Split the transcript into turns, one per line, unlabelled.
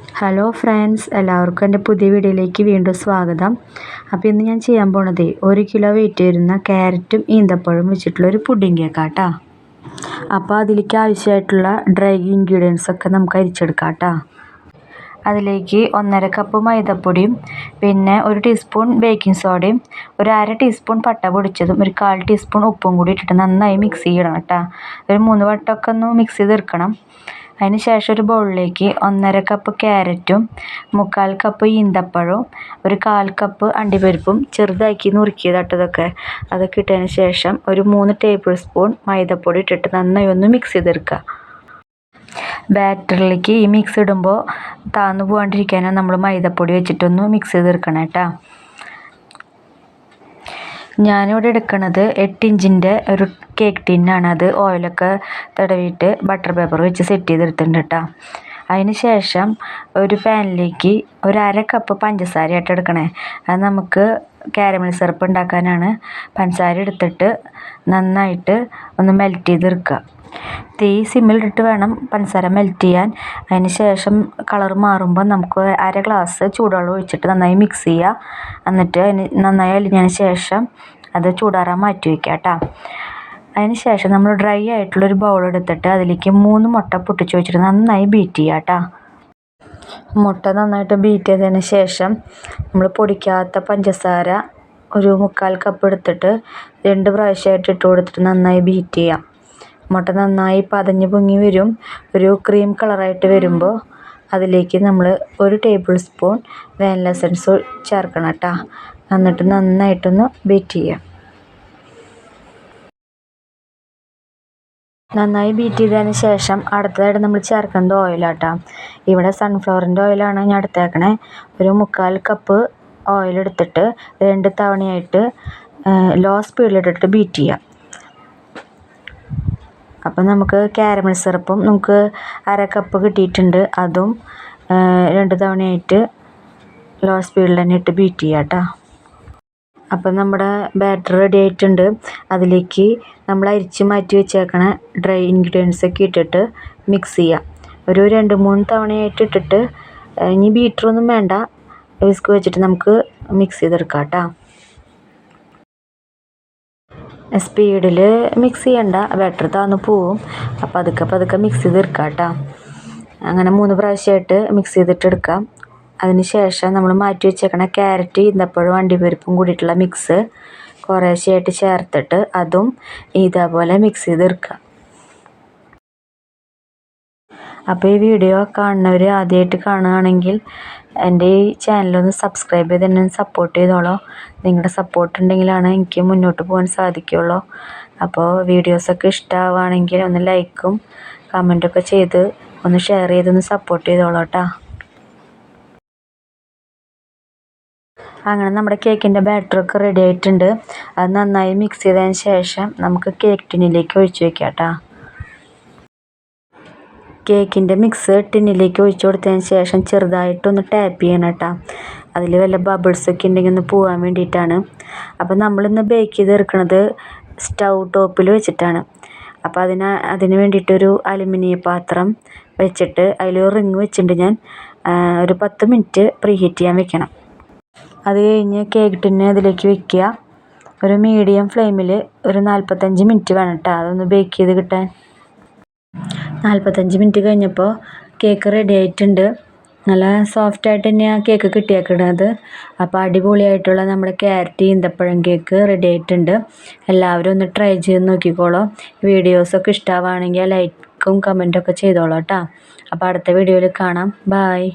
Hello friends എല്ലാവർക്കും എന്റെ പുതിയ വീഡിയോയിലേക്ക് വീണ്ടും സ്വാഗതം. അപ്പോൾ ഇന്ന് ഞാൻ ചെയ്യാൻ പോണത് ഒരു കിലോ വെയിറ്റ് വരുന്ന ക്യാരറ്റും ഈന്തപ്പഴവും വെച്ചിട്ടുള്ള ഒരു പുഡിംഗ് കേക്കാട്ടാ അപ്പോൾ അതിലേക്ക് ആവശ്യമായിട്ടുള്ള ഡ്രൈ ഇൻഗ്രീഡിയൻസ് ഒക്കെ നമുക്ക് അരിച്ചെടുക്കാം കേട്ടോ അതിലേക്ക് ഒന്നര കപ്പ് മൈദപ്പൊടിയും പിന്നെ ഒരു ടീസ്പൂൺ ബേക്കിംഗ് സോഡയും ഒരു അര ടീസ്പൂൺ പട്ട പൊടിച്ചതും ഒരു കാൽ ടീസ്പൂൺ ഉപ്പും കൂടി ഇട്ടിട്ട് നന്നായി മിക്സ് ചെയ്യണം കേട്ടോ ഒരു മൂന്ന് വട്ടമൊക്കെ ഒന്ന് മിക്സ് ചെയ്ത് ചെയ്തെടുക്കണം. അതിന് ശേഷം ഒരു ബൗളിലേക്ക് ഒന്നര കപ്പ് ക്യാരറ്റും മുക്കാൽ കപ്പ് ഈന്തപ്പഴവും ഒരു കാൽ കപ്പ് അണ്ടിപ്പരിപ്പും ചെറുതാക്കി നുറുക്കിയതാട്ടോ ഇതൊക്കെ. അതൊക്കെ ഇട്ടതിന് ശേഷം ഒരു മൂന്ന് ടേബിൾ സ്പൂൺ മൈദപ്പൊടി ഇട്ടിട്ട് നന്നായി ഒന്ന് മിക്സ് ചെയ്തെടുക്കുക. ബാറ്ററിലേക്ക് ഈ മിക്സ് ഇടുമ്പോൾ താന്നു പോകാണ്ടിരിക്കാനാണ് നമ്മൾ മൈദപ്പൊടി വെച്ചിട്ടൊന്ന് മിക്സ് ചെയ്തെടുക്കണം കേട്ടോ ഞാനിവിടെ എടുക്കുന്നത് എട്ട് ഇഞ്ചിന്റെ ഒരു കേക്ക് ടിന്നാണ് അത് ഓയിലൊക്കെ തടവിയിട്ട് ബട്ടർ പേപ്പർ വെച്ച് സെറ്റ് ചെയ്തെടുത്തിട്ടുണ്ട് കേട്ടോ അതിന് ശേഷം ഒരു പാനിലേക്ക് ഒരു അര കപ്പ് പഞ്ചസാരയായിട്ട് എടുക്കണേ. അത് നമുക്ക് കാരമൽ സിറപ്പ് ഉണ്ടാക്കാനാണ്. പഞ്ചസാര എടുത്തിട്ട് നന്നായിട്ട് ഒന്ന് മെൽറ്റ് ചെയ്തെടുക്കുക. തീ സിമ്മിലിട്ടിട്ട് വേണം പഞ്ചസാര മെൽറ്റ് ചെയ്യാൻ അതിന് ശേഷം കളർ മാറുമ്പോൾ നമുക്ക് അര ഗ്ലാസ് ചൂടുവെള്ളം ഒഴിച്ചിട്ട് നന്നായി മിക്സ് ചെയ്യുക എന്നിട്ട് അതിന് നന്നായി അലിഞ്ഞതിന് ശേഷം അത് ചൂടാറാൻ മാറ്റി വയ്ക്കുക കേട്ടോ അതിന് ശേഷം നമ്മൾ ഡ്രൈ ആയിട്ടുള്ളൊരു ബൗൾ എടുത്തിട്ട് അതിലേക്ക് മൂന്ന് മുട്ട പൊട്ടിച്ച് വെച്ചിട്ട് നന്നായി ബീറ്റ് ചെയ്യുക കേട്ടോ മുട്ട നന്നായിട്ട് ബീറ്റ് ചെയ്തതിന് ശേഷം നമ്മൾ പൊടിക്കാത്ത പഞ്ചസാര ഒരു മുക്കാൽ കപ്പ് എടുത്തിട്ട് രണ്ട് പ്രാവശ്യമായിട്ട് ഇട്ട് കൊടുത്തിട്ട് നന്നായി ബീറ്റ് ചെയ്യാം. മുട്ട നന്നായി പതഞ്ഞ് പൊങ്ങി വരും. ഒരു ക്രീം കളറായിട്ട് വരുമ്പോൾ അതിലേക്ക് നമ്മൾ ഒരു ടേബിൾ സ്പൂൺ വാനില എസൻസ് ചേർക്കണം കേട്ടോ എന്നിട്ട് നന്നായിട്ടൊന്ന് ബീറ്റ് ചെയ്യാം. നന്നായി ബീറ്റ് ചെയ്തതിന് ശേഷം അടുത്തതായിട്ട് നമ്മൾ ചേർക്കുന്നത് ഓയിലാട്ടോ ഇവിടെ സൺഫ്ലവറിന്റെ ഓയിലാണ് ഞാൻ എടുത്തേക്കണേ. ഒരു മുക്കാൽ കപ്പ് ഓയിലെടുത്തിട്ട് രണ്ട് തവണയായിട്ട് ലോ സ്പീഡിലിട്ടിട്ട് ബീറ്റ് ചെയ്യാം. അപ്പം നമുക്ക് കാരമൽ സിറപ്പും നമുക്ക് അര കപ്പ് കിട്ടിയിട്ടുണ്ട്. അതും രണ്ട് തവണയായിട്ട് ലോ സ്പീഡിൽ തന്നെ ഇട്ട് ബീറ്റ് ചെയ്യാം കേട്ടോ. അപ്പം നമ്മുടെ ബാറ്റർ റെഡി ആയിട്ടുണ്ട്. അതിലേക്ക് നമ്മൾ അരിച്ച് മാറ്റി വെച്ചേക്കണ ഡ്രൈ ഇൻഗ്രീഡിയൻസ് ഒക്കെ ഇട്ടിട്ട് മിക്സ് ചെയ്യാം. ഒരു രണ്ട് മൂന്ന് തവണയായിട്ട് ഇട്ടിട്ട് ഇനി ബീറ്ററൊന്നും വേണ്ട. വിസ്ക് വെച്ചിട്ട് നമുക്ക് മിക്സ് ചെയ്തെടുക്കാം കേട്ടോ. സ്പീഡിൽ മിക്സ് ചെയ്യണ്ട. ബാറ്റർ താന്ന് പോവും. അപ്പോൾ അതൊക്കെ പതുക്കെ മിക്സ് ചെയ്തെടുക്കാം കേട്ടോ അങ്ങനെ മൂന്ന് പ്രാവശ്യമായിട്ട് മിക്സ് ചെയ്തിട്ട് എടുക്കാം അതിന് ശേഷം നമ്മൾ മാറ്റി വെച്ചേക്കണ ക്യാരറ്റ് ഇന്നപ്പോഴും അണ്ടിപ്പരിപ്പും കൂടിയിട്ടുള്ള മിക്സ് കുറേശ്ശെയായിട്ട് ചേർത്തിട്ട് അതും ഇതേപോലെ മിക്സ് ചെയ്തെടുക്കുക അപ്പോൾ ഈ വീഡിയോ കാണുന്നവർ ആദ്യമായിട്ട് കാണുകയാണെങ്കിൽ എന്റെ ഈ ചാനലൊന്ന് സബ്സ്ക്രൈബ് ചെയ്ത് എന്നെ സപ്പോർട്ട് ചെയ്തോളൂ. നിങ്ങളുടെ സപ്പോർട്ട് ഉണ്ടെങ്കിലാണ് എനിക്ക് മുന്നോട്ട് പോകാൻ സാധിക്കുകയുള്ളൂ അപ്പോൾ വീഡിയോസൊക്കെ ഇഷ്ടമാവുകയാണെങ്കിൽ ഒന്ന് ലൈക്കും കമന്റൊക്കെ ചെയ്ത് ഒന്ന് ഷെയർ ചെയ്തൊന്ന് സപ്പോർട്ട് ചെയ്തോളൂ കേട്ടോ അങ്ങനെ നമ്മുടെ കേക്കിന്റെ ബാറ്ററൊക്കെ റെഡി ആയിട്ടുണ്ട്. അത് നന്നായി മിക്സ് ചെയ്തതിന് ശേഷം നമുക്ക് കേക്ക് ടിന്നിലേക്ക് ഒഴിച്ച് വെക്കാം കേട്ടോ കേക്കിന്റെ മിക്സ് ടിന്നിലേക്ക് ഒഴിച്ചു കൊടുത്തതിന് ശേഷം ചെറുതായിട്ടൊന്ന് ടാപ്പ് ചെയ്യണം കേട്ടോ. അതിൽ വല്ല ബബിൾസൊക്കെ ഉണ്ടെങ്കിൽ ഒന്ന് പോകാൻ വേണ്ടിയിട്ടാണ്. അപ്പോൾ നമ്മളിന്ന് ബേക്ക് ചെയ്ത് എടുക്കുന്നത് സ്റ്റൗ ടോപ്പിൽ വെച്ചിട്ടാണ്. അപ്പോൾ അതിന് അതിന് വേണ്ടിയിട്ടൊരു അലുമിനിയ പാത്രം വെച്ചിട്ട് അതിലൊരു റിങ് വെച്ചിട്ടുണ്ട് ഞാൻ. ഒരു പത്ത് മിനിറ്റ് പ്രീ ഹീറ്റ് ചെയ്യാൻ വെക്കണം. അത് കഴിഞ്ഞ് കേക്ക് ടിന്നെ അതിലേക്ക് വെക്കുക. ഒരു മീഡിയം ഫ്ലെയിമിൽ ഒരു നാൽപ്പത്തഞ്ച് മിനിറ്റ് വേണം കേട്ടോ. അതൊന്ന് ബേക്ക് ചെയ്ത് കിട്ടാൻ. നാൽപ്പത്തഞ്ച് മിനിറ്റ് കഴിഞ്ഞപ്പോൾ കേക്ക് റെഡി ആയിട്ടുണ്ട്. നല്ല സോഫ്റ്റായിട്ട് തന്നെയാണ് കേക്ക് കിട്ടിയേക്കുന്നത് അപ്പോൾ അടിപൊളിയായിട്ടുള്ള നമ്മുടെ ക്യാരറ്റ് ഈന്തപ്പഴം കേക്ക് റെഡി ആയിട്ടുണ്ട്. എല്ലാവരും ഒന്ന് ട്രൈ ചെയ്ത് നോക്കിക്കോളൂ. വീഡിയോസൊക്കെ ഇഷ്ടമാവുകയാണെങ്കിൽ ലൈക്കും കമന്റൊക്കെ ചെയ്തോളൂ കേട്ടോ. അപ്പോൾ അടുത്ത വീഡിയോയിൽ കാണാം. ബായ്